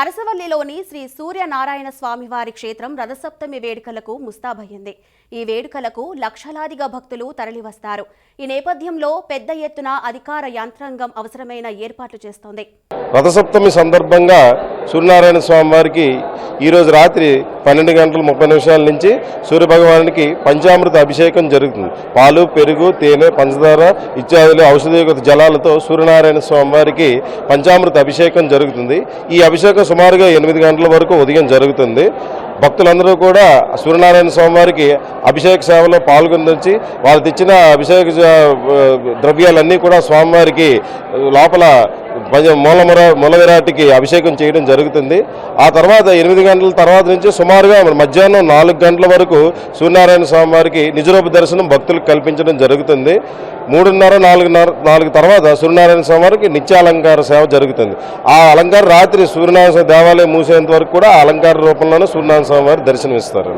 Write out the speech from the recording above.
అరసవల్లిలోని శ్రీ సూర్యనారాయణ స్వామి వారి క్షేత్రం రథసప్తమి వేడుకలకు ముస్తాబయ్యింది. ఈ వేడుకలకు లక్షలాదిగా భక్తులు తరలివస్తారు. ఈ నేపథ్యంలో పెద్ద ఎత్తున అధికార యంత్రాంగం అవసరమైన ఏర్పాట్లు చేస్తోంది. రథసప్తమి సందర్భంగా సూర్యనారాయణ స్వామి వారికి ఈరోజు రాత్రి పన్నెండు గంటల ముప్పై నిమిషాల నుంచి సూర్యభగవానికి పంచామృత అభిషేకం జరుగుతుంది. పాలు పెరుగు తేనె పంచదార ఇత్యాదులు ఔషధీకృత జలాలతో సూర్యనారాయణ స్వామి వారికి పంచామృత అభిషేకం జరుగుతుంది. ఈ అభిషేకం సుమారుగా ఎనిమిది గంటల వరకు ఉదయం జరుగుతుంది. భక్తులందరూ కూడా సూర్యనారాయణ స్వామి వారికి అభిషేక సేవలో పాల్గొనొచ్చి వాళ్ళు తెచ్చిన అభిషేక ద్రవ్యాలన్నీ కూడా స్వామివారికి లోపల మూలమర మూల విరాటికి అభిషేకం చేయడం జరుగుతుంది. ఆ తర్వాత ఎనిమిది గంటల తర్వాత నుంచి సుమారుగా మధ్యాహ్నం నాలుగు గంటల వరకు సూర్యనారాయణ స్వామి వారికి నిజరూప దర్శనం భక్తులకు కల్పించడం జరుగుతుంది. మూడున్నర నాలుగున్నర నాలుగు తర్వాత సూర్యనారాయణ స్వామి వారికి నిత్య అలంకార సేవ జరుగుతుంది. ఆ అలంకారం రాత్రి సూర్యనారాయణ స్వామి దేవాలయం మూసేంత వరకు కూడా అలంకార రూపంలోనే సూర్యనారాయణ స్వామి వారి దర్శనమిస్తారు